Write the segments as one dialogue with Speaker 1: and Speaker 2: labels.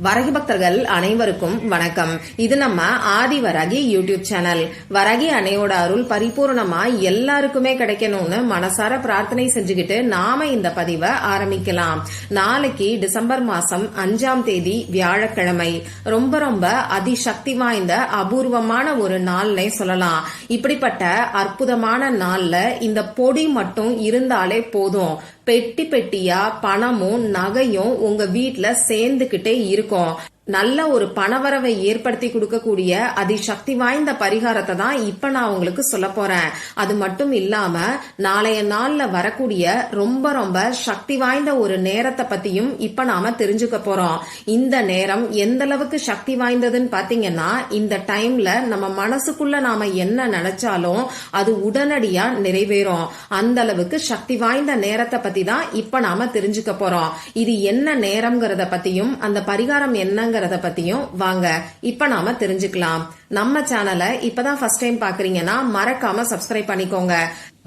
Speaker 1: வரகி பக்தர்கள் அனைவருக்கும் வணக்கம். இது நம்ம ஆதி வரகி யூடியூப் சேனல். வரகி அணையோட அருள் பரிபூர்ணமா எல்லாருக்குமே கிடைக்கணும்னு மனசார பிரார்த்தனை செஞ்சுக்கிட்டு நாம இந்த பதிவை ஆரம்பிக்கலாம். நாளைக்கு டிசம்பர் மாசம் அஞ்சாம் தேதி வியாழக்கிழமை. ரொம்ப ரொம்ப அதிசக்தி வாய்ந்த அபூர்வமான ஒரு நாள்னே சொல்லலாம். இப்படிப்பட்ட அற்புதமான நாள்ல இந்த பொடி மட்டும் இருந்தாலே போதும். பெட்டி பெட்டியா பணமும் நகையும் உங்க வீட்ல சேர்ந்துகிட்டே இருக்கும். நல்ல ஒரு பணவரவை ஏற்படுத்தி கொடுக்கக்கூடிய அதிசக்தி வாய்ந்த பரிகாரத்தை தான் இப்ப நான் உங்களுக்கு சொல்ல போறேன். அது மட்டும் இல்லாம நாளைய நாள்ல வரக்கூடிய ரொம்ப ரொம்ப சக்தி வாய்ந்த ஒரு நேரத்தை பத்தியும் இப்ப நாம தெரிஞ்சுக்க போறோம். இந்த நேரம் எந்த அளவுக்கு சக்தி வாய்ந்ததுன்னு பாத்தீங்கன்னா இந்த டைம்ல நம்ம மனசுக்குள்ள நாம என்ன நினைச்சாலும் அது உடனடியா நிறைவேறும். அந்த அளவுக்கு சக்தி வாய்ந்த நேரத்தை பத்தி தான் இப்ப நாம தெரிஞ்சுக்க போறோம். இது என்ன நேரம்ங்கிறத பத்தியும் அந்த பரிகாரம் என்னங்கிறத பத்தியும் வாங்க. இப்ப நாம தெரிஞ்சுக்கலாம். நம்ம சேனலை இப்பதான் ஃபர்ஸ்ட் டைம் பாக்குறீங்கன்னா மறக்காம சப்ஸ்கிரைப் பண்ணிக்கோங்க.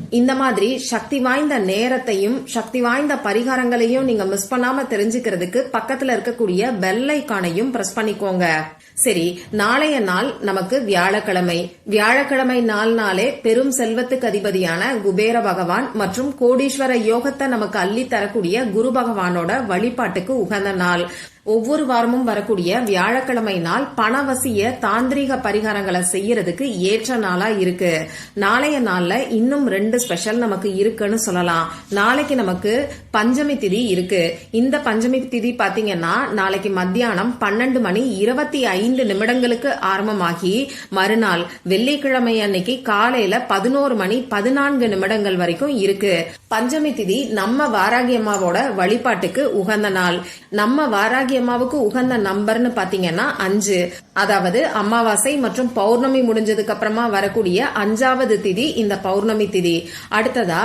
Speaker 1: இந்த மாதிரி சக்தி வாய்ந்த நேரத்தையும் சக்தி வாய்ந்த பரிகாரங்களையும் நீங்க மிஸ் பண்ணாம தெரிஞ்சுக்கிறதுக்கு பக்கத்துல இருக்கக்கூடிய பெல் ஐக்கானையும் பிரஸ் பண்ணிக்கோங்க. சரி நாளைய நாள் நமக்கு வியாழக்கிழமை. வியாழக்கிழமை நாள்னாலே பெரும் செல்வத்துக்கு அதிபதியான குபேர பகவான் மற்றும் கோடீஸ்வர யோகத்தை நமக்கு அள்ளி தரக்கூடிய குரு பகவானோட வழிபாட்டுக்கு உகந்த நாள். ஒவ்வொரு வாரமும் வரக்கூடிய வியாழக்கிழமை நாள் பணவசிய தாந்திரீக பரிகாரங்களை செய்யறதுக்கு ஏற்ற நாளா இருக்கு. நாளைய நாள்ல இன்னும் ரெண்டு ரெண்டு ஸ்பெஷல் நமக்கு இருக்குன்னு சொல்லலாம். நாளைக்கு நமக்கு பஞ்சமி திதி இருக்கு. இந்த பஞ்சமி திதி பாத்தீங்கன்னா நாளைக்கு மத்தியானம் பன்னெண்டு மணி இருபத்தி ஐந்து நிமிடங்களுக்கு ஆரம்பமாகி மறுநாள் வெள்ளிக்கிழமை அன்னைக்கு காலையில பதினோரு மணி பதினான்கு நிமிடங்கள் வரைக்கும் இருக்கு. பஞ்சமி திதி நம்ம வாராகி அம்மாவோட வழிபாட்டுக்கு உகந்த நாள். நம்ம வாராகி அம்மாவுக்கு உகந்த நம்பர்னு பாத்தீங்கன்னா அஞ்சு. அதாவது அமாவாசை மற்றும் பௌர்ணமி முடிஞ்சதுக்கு அப்புறமா வரக்கூடிய அஞ்சாவது திதி இந்த பௌர்ணமி திதி. அடுத்ததா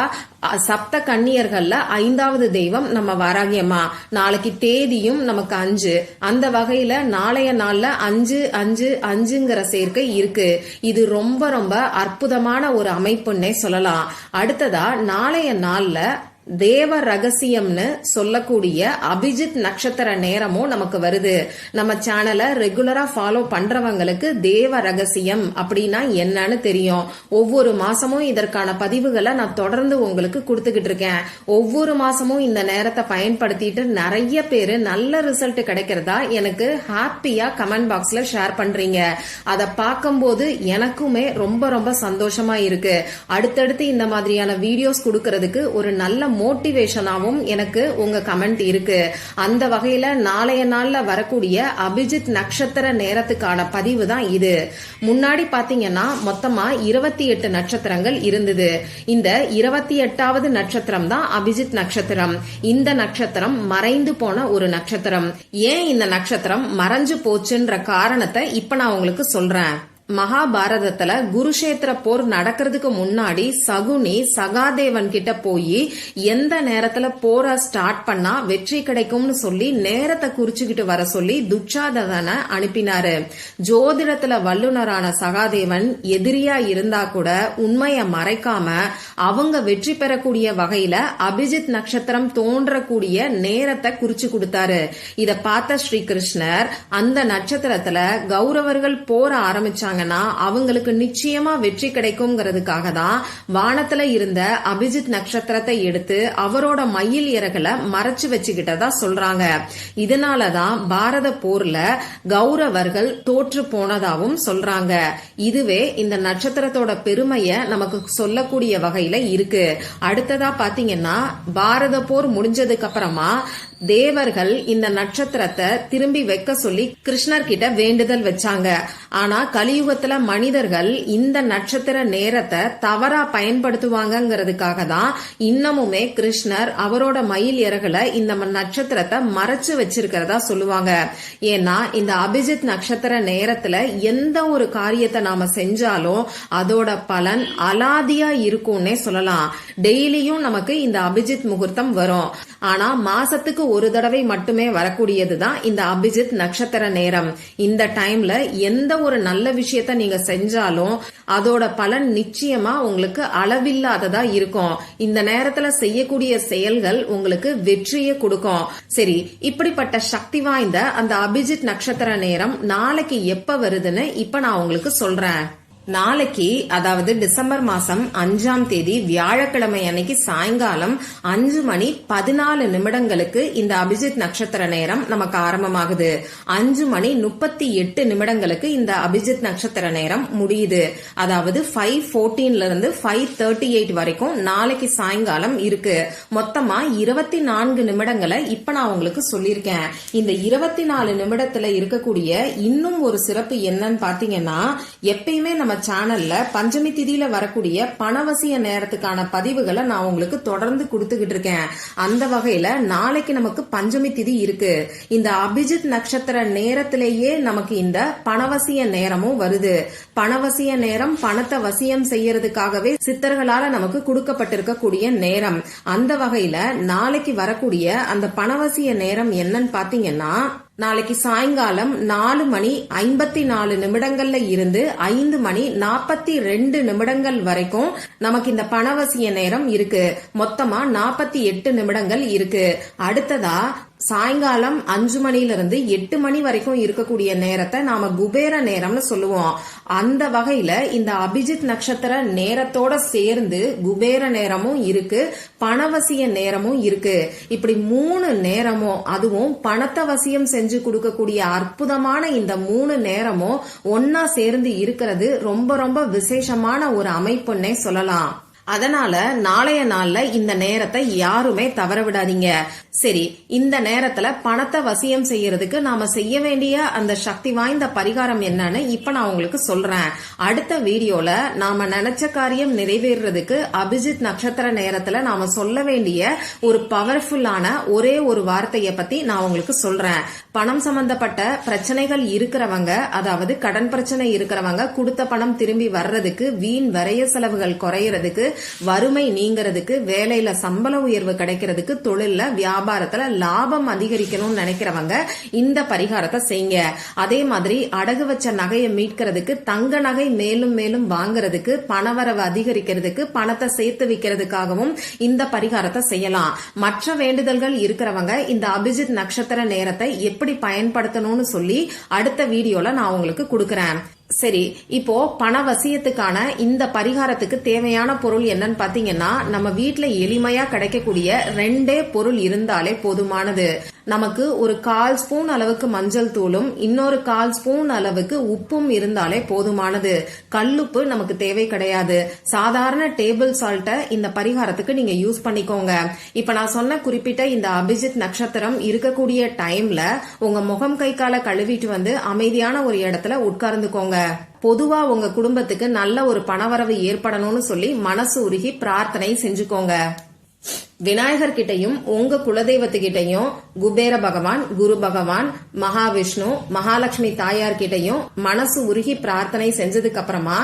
Speaker 1: சப்த கன்னியர்கள்ல ஐந்தாவது தெய்வம் நம்ம வாராகி நாளைக்கு தேதியும் நமக்கு அஞ்சு. அந்த வகையில நாளைய நாள்ல அஞ்சு அஞ்சு அஞ்சுங்கிற சேர்க்கை இருக்கு. இது ரொம்ப ரொம்ப அற்புதமான ஒரு அமைப்புன்னே சொல்லலாம். அடுத்ததா நாளைய நாள்ல தேவ ரகசியம்னு சொல்லக்கூடிய அபிஜித் நட்சத்திர நேரமும் நமக்கு வருது. நம்ம சேனலை ரெகுலரா ஃபாலோ பண்றவங்களுக்கு தேவ ரகசியம் அப்படின்னா என்னன்னு தெரியும். ஒவ்வொரு மாசமும் இதற்கான பதிவுகளை நான் தொடர்ந்து உங்களுக்கு கொடுத்துக்கிட்டு இருக்கேன். ஒவ்வொரு மாசமும் இந்த நேரத்தை பயன்படுத்திட்டு நிறைய பேரு நல்ல ரிசல்ட் கிடைக்கிறதா எனக்கு ஹாப்பியா கமெண்ட் பாக்ஸ்ல ஷேர் பண்றீங்க. அதை பார்க்கும்போது எனக்குமே ரொம்ப ரொம்ப சந்தோஷமா இருக்கு. அடுத்தடுத்து இந்த மாதிரியான வீடியோஸ் கொடுக்கறதுக்கு ஒரு நல்ல மோட்டிவேஷனாகவும் எனக்கு உங்க கமெண்ட் இருக்கு. அந்த வகையில நாளைய நாள்ல வரக்கூடிய அபிஜித் நட்சத்திர நேரத்துக்கான பதிவு தான் இது. முன்னாடி பாத்தீங்கன்னா மொத்தமா இருபத்தி எட்டு நட்சத்திரங்கள் இருந்தது. இந்த இருபத்தி எட்டாவது நட்சத்திரம் தான் அபிஜித் நட்சத்திரம். இந்த நட்சத்திரம் மறைந்து போன ஒரு நட்சத்திரம். ஏன் இந்த நட்சத்திரம் மறைஞ்சு போச்சுன்ற காரணத்தை இப்ப நான் உங்களுக்கு சொல்றேன். மகாபாரதத்துல குருஷேத்திர போர் நடக்கிறதுக்கு முன்னாடி சகுனி சகாதேவன் கிட்ட போய் எந்த நேரத்துல போரை ஸ்டார்ட் பண்ணா வெற்றி கிடைக்கும்னு சொல்லி நேரத்தை குறிச்சுக்கிட்டு வர சொல்லி துச்சாதன அனுப்பினாரு. ஜோதிடத்துல வல்லுனரான சகாதேவன் எதிரியா இருந்தா கூட உண்மைய மறைக்காம அவங்க வெற்றி பெறக்கூடிய வகையில அபிஜித் நட்சத்திரம் தோன்றக்கூடிய நேரத்தை குறிச்சு கொடுத்தாரு. இத பார்த்த ஸ்ரீகிருஷ்ணர் அந்த நட்சத்திரத்துல கௌரவர்கள் போர ஆரம்பிச்சாங்க. ஆரம்பிச்சாங்கன்னா அவங்களுக்கு நிச்சயமா வெற்றி கிடைக்கும்ங்கிறதுக்காக தான் வானத்துல இருந்த அபிஜித் நட்சத்திரத்தை எடுத்து அவரோட மயில் இறகுல மறைச்சு வச்சுக்கிட்டதா சொல்றாங்க. இதனாலதான் பாரத போர்ல கௌரவர்கள் தோற்று போனதாவும் சொல்றாங்க. இதுவே இந்த நட்சத்திரத்தோட பெருமைய நமக்கு சொல்லக்கூடிய வகையில இருக்கு. அடுத்ததா பாத்தீங்கன்னா பாரத போர் முடிஞ்சதுக்கு அப்புறமா தேவர்கள் இந்த நட்சத்திரத்தை திரும்பி வைக்க சொல்லி கிருஷ்ணர் கிட்ட வேண்டுதல் வச்சாங்க. ஆனா கலியுகத்துல மனிதர்கள் இந்த நட்சத்திர நேரத்தை தவறா பயன்படுத்துவாங்கங்கிறதுக்காக தான் இன்னமுமே கிருஷ்ணர் அவரோட மயில் இறகுல இந்த நட்சத்திரத்தை மறைச்சு வச்சிருக்கிறதா சொல்லுவாங்க. ஏன்னா இந்த அபிஜித் நட்சத்திர நேரத்துல எந்த ஒரு காரியத்தை நாம செஞ்சாலும் அதோட பலன் அலாதியா இருக்கும்னே சொல்லலாம். டெய்லியும் நமக்கு இந்த அபிஜித் முகூர்த்தம் வரும். ஆனா மாசத்துக்கு ஒரு தடவை மட்டுமே வரக்கூடியது தான் இந்த அபிஜித் நட்சத்திர நேரம். இந்த டைம்ல எந்த ஒரு நல்ல விஷயத்த நீங்க செஞ்சாலும் அதோட பலன் நிச்சயமா உங்களுக்கு அளவில்லாததா இருக்கும். இந்த நேரத்துல செய்யக்கூடிய செயல்கள் உங்களுக்கு வெற்றியை கொடுக்கும். சரி இப்படிப்பட்ட சக்தி வாய்ந்த அந்த அபிஜித் நட்சத்திர நேரம் நாளைக்கு எப்ப வருதுன்னு இப்ப நான் உங்களுக்கு சொல்றேன். நாளைக்கு அதாவது டிசம்பர் மாசம் அஞ்சாம் தேதி வியாழக்கிழமை அன்னைக்கு சாயங்காலம் அஞ்சு மணி பதினாலு நிமிடங்களுக்கு இந்த அபிஜித் நட்சத்திர நேரம் நமக்கு ஆரம்பமாகுது. அஞ்சு மணி முப்பத்தி எட்டு நிமிடங்களுக்கு இந்த அபிஜித் நட்சத்திர நேரம் முடியுது. அதாவது ஃபைவ் போர்டீன்ல இருந்து ஃபைவ் தேர்ட்டி எயிட் வரைக்கும் நாளைக்கு சாயங்காலம் இருக்கு. மொத்தமா இருபத்தி நான்கு நிமிடங்களை இப்ப நான் உங்களுக்கு சொல்லியிருக்கேன். இந்த இருபத்தி நாலு நிமிடத்துல இருக்கக்கூடிய இன்னும் ஒரு சிறப்பு என்னன்னு பாத்தீங்கன்னா எப்பயுமே நம்ம சேனல்ல பஞ்சமி திதியில வரக்கூடிய பணவசிய நேரத்துக்கான பதிவுகளை நான் உங்களுக்கு தொடர்ந்து கொடுத்துக்கிட்டு இருக்கேன். அந்த வகையில நாளைக்கு நமக்கு பஞ்சமி திதி இருக்கு. இந்த அபிஜித் நட்சத்திர நேரத்திலேயே நமக்கு இந்த பணவசிய நேரமும் வருது. பணவசிய நேரம் பணத்தை வசியம் செய்யறதுக்காகவே சித்தர்களால நமக்கு கொடுக்கப்பட்டிருக்கக்கூடிய நேரம். அந்த வகையில நாளைக்கு வரக்கூடிய அந்த பணவசிய நேரம் என்னன்னு பாத்தீங்கன்னா நாளைக்கு சாயங்காலம் நாலு மணி ஐம்பத்தி நாலு நிமிடங்கள்ல இருந்து ஐந்து மணி நாற்பத்தி ரெண்டு நிமிடங்கள் வரைக்கும் நமக்கு இந்த பணவசிய நேரம் இருக்கு. மொத்தமா நாற்பத்தி எட்டு நிமிடங்கள் இருக்கு. அடுத்ததா சாயங்காலம் அஞ்சு மணில எட்டு மணி வரைக்கும் இருக்கக்கூடிய நேரத்தை நாம குபேர நேரம்னு சொல்லுவோம். அந்த வகையில இந்த அபிஜித் நட்சத்திர நேரத்தோட சேர்ந்து குபேர நேரமும் இருக்கு பணவசிய நேரமும் இருக்கு. இப்படி மூணு நேரமும் அதுவும் பணத்தை வசியம் செஞ்சு கொடுக்கக்கூடிய அற்புதமான இந்த மூணு நேரமும் ஒன்னா சேர்ந்து இருக்கிறது ரொம்ப ரொம்ப விசேஷமான ஒரு அமைப்புன்னே சொல்லலாம். அதனால நாளைய நாள்ல இந்த நேரத்தை யாருமே தவற விடாதீங்க. சரி இந்த நேரத்துல பணத்தை வசியம் செய்யறதுக்கு நாம செய்ய வேண்டிய அந்த சக்தி வாய்ந்த பரிகாரம் என்னன்னு இப்ப நான் உங்களுக்கு சொல்றேன். அடுத்த வீடியோல நாம நினைச்ச காரியம் நிறைவேறதுக்கு அபிஜித் நட்சத்திர நேரத்துல நாம சொல்ல வேண்டிய ஒரு பவர்ஃபுல்லான ஒரே ஒரு வார்த்தைய பத்தி நான் உங்களுக்கு சொல்றேன். பணம் சம்பந்தப்பட்ட பிரச்சனைகள் இருக்கிறவங்க அதாவது கடன் பிரச்சனை இருக்கிறவங்க கொடுத்த பணம் திரும்பி வர்றதுக்கு வீண் வரைய செலவுகள் குறையறதுக்கு வறுமை நீங்கிறதுக்கு வேலையில சம்பள உயர்வு கிடைக்கிறதுக்கு தொழில்ல வியாபாரத்துல லாபம் அதிகரிக்கணும்னு நினைக்கிறவங்க இந்த பரிகாரத்தை செய்யுங்க. அதே மாதிரி அடகு வச்ச நகையை மீட்கிறதுக்கு தங்க நகை மேலும் மேலும் வாங்குறதுக்கு பணவரவு அதிகரிக்கிறதுக்கு பணத்தை சேர்த்து வைக்கிறதுக்காகவும் இந்த பரிகாரத்தை செய்யலாம். மற்ற வேண்டுதல்கள் இருக்கிறவங்க இந்த அபிஜித் நட்சத்திர நேரத்தை எப்படி பயன்படுத்தணும்னு சொல்லி அடுத்த வீடியோல நான் உங்களுக்கு கொடுக்கறேன். சரி இப்போ பணவசியத்துக்கான இந்த பரிகாரத்துக்கு தேவையான பொருள் என்னன்னு பாத்தீங்கன்னா நம்ம வீட்டுல எளிமையா கிடைக்கக்கூடிய ரெண்டே பொருள் இருந்தாலே போதுமானது. நமக்கு ஒரு கால் ஸ்பூன் அளவுக்கு மஞ்சள் தூளும் இன்னொரு கால் ஸ்பூன் அளவுக்கு உப்பும் இருந்தாலே போதுமானது. கல்லுப்பு நமக்கு தேவை கிடையாது. சாதாரண டேபிள் சால்ட்டை இந்த பரிகாரத்துக்கு நீங்க யூஸ் பண்ணிக்கோங்க. இப்ப நான் சொன்ன குறிப்பிட்ட இந்த அபிஜித் நட்சத்திரம் இருக்கக்கூடிய டைம்ல உங்க முகம் கை காலை கழுவிட்டு வந்து அமைதியான ஒரு இடத்துல உட்கார்ந்துக்கோங்க. பொதுவா உங்க குடும்பத்துக்கு நல்ல ஒரு பணவரவு ஏற்படணும்னு சொல்லி மனசு உருகி பிரார்த்தனை செஞ்சுக்கோங்க. விநாயகர் கிட்டையும் உங்க குலதெய்வத்துக்கிட்டையும் குபேர பகவான் குரு பகவான் மகாவிஷ்ணு மகாலட்சுமி தாயார் கிட்டையும் மனசு உருகி பிரார்த்தனை செஞ்சதுக்கு அப்புறமா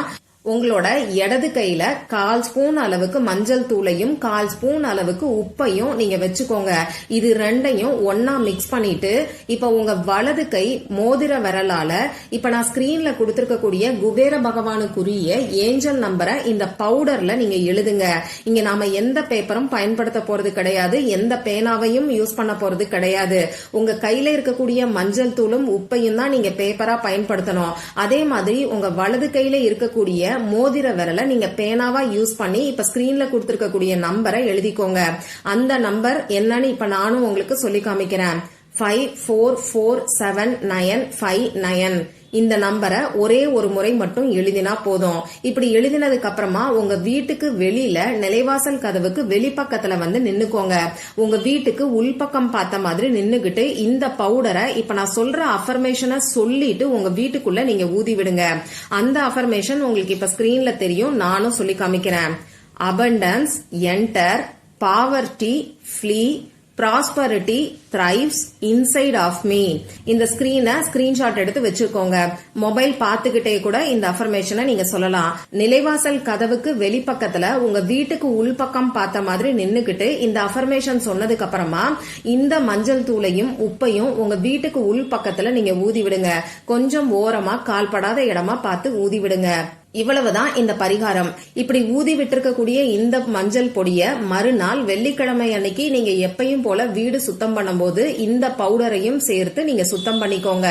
Speaker 1: உங்களோட இடது கையில கால் ஸ்பூன் அளவுக்கு மஞ்சள் தூளையும் கால் ஸ்பூன் அளவுக்கு உப்பையும் நீங்க வச்சுக்கோங்க. இது ரெண்டையும் ஒன்னா மிக்ஸ் பண்ணிட்டு இப்ப உங்க வலது கை மோதிர விரலால இப்ப நான் ஸ்கிரீன்ல கொடுத்திருக்கக்கூடிய குபேர பகவானுக்குரிய ஏஞ்சல் நம்பரை இந்த பவுடர்ல நீங்க எழுதுங்க. இங்க நாம எந்த பேப்பரும் பயன்படுத்த போறது கிடையாது. எந்த பேனாவையும் யூஸ் பண்ண போறது கிடையாது. உங்க கையில இருக்கக்கூடிய மஞ்சள் தூளும் உப்பையும் தான் நீங்க பேப்பரா பயன்படுத்தணும். அதே மாதிரி உங்க வலது கையில இருக்கக்கூடிய மோதிர விரலை நீங்க பேனாவா யூஸ் பண்ணி இப்ப ஸ்கிரீன்ல கொடுத்திருக்கக்கூடிய நம்பரை எழுதிக்கோங்க. அந்த நம்பர் என்னன்னு இப்ப நானும் உங்களுக்கு சொல்லி காமிக்கிறேன். Five four four seven nine five nine இந்த நம்பரை ஒரே ஒரு முறை மட்டும் எழுதினா போதும். இப்படி எழுதினதுக்கு அப்புறமா உங்க வீட்டுக்கு வெளியில நிலைவாசல் கதவுக்கு வெளிப்பக்கத்துல வந்து நின்னுக்கோங்க. உங்க வீட்டுக்கு உள்பக்கம் பார்த்த மாதிரி நின்னுகிட்டு இந்த பவுடரை இப்ப நான் சொல்ற அஃபர்மேஷனை சொல்லிட்டு உங்க வீட்டுக்குள்ள நீங்க ஊதி விடுங்க. அந்த அஃபர்மேஷன் உங்களுக்கு இப்ப ஸ்கிரீன்ல தெரியும். நானும் சொல்லி காமிக்கிறேன். Abundance enter poverty flee prosperity thrives inside of me இந்த ஸ்கிரீனை ஸ்கிரீன்ஷாட் எடுத்து வச்சுக்கோங்க. மொபைல் பார்த்துக்கிட்டே கூட இந்த அஃபர்மேஷனை நீங்க சொல்லலாம். நிலைவாசல் கதவுக்கு வெளிப்பக்கத்துல உங்க வீட்டுக்கு உள்பக்கம் பார்த்த மாதிரி நின்னுக்கிட்டு இந்த அஃபர்மேஷன் சொன்னதுக்கு அப்புறமா இந்த மஞ்சள் தூளையும் உப்பையும் உங்க வீட்டுக்கு உள்பக்கத்துல நீங்க ஊதி விடுங்க. கொஞ்சம் ஓரமா கால்படாத இடமா பார்த்து ஊதி விடுங்க. இவ்வளவுதான் இந்த பரிகாரம். இப்படி ஊதி விட்டிருக்கக்கூடிய இந்த மஞ்சள் பொடிய மறுநாள் வெள்ளிக்கிழமை அன்னைக்கு நீங்க எப்பயும் போல வீடு சுத்தம் பண்ணும்போது இந்த பவுடரையும் சேர்த்து நீங்க சுத்தம் பண்ணிக்கோங்க.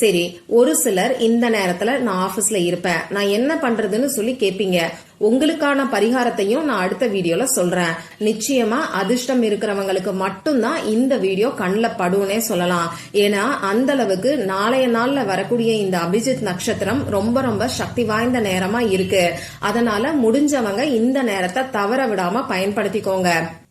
Speaker 1: சரி ஒரு சிலர் இந்த நேரத்துல நான் ஆபீஸ்ல இருப்பேன். நான் என்ன பண்றதுன்னு சொல்லி கேப்பீங்க. உங்களுக்கான பரிகாரத்தையும் நான் அடுத்த வீடியோல சொல்றேன். நிச்சயமா அதிர்ஷ்டம் இருக்கிறவங்களுக்கு மட்டும்தான் இந்த வீடியோ கண்ணில் படுவனே சொல்லலாம். ஏன்னா அந்த அளவுக்கு நாளைய நாள்ல வரக்கூடிய இந்த அபிஜித் நட்சத்திரம் ரொம்ப ரொம்ப சக்தி வாய்ந்த நேரமா இருக்கு. அதனால முடிஞ்சவங்க இந்த நேரத்தை தவற விடாம பயன்படுத்திக்கோங்க.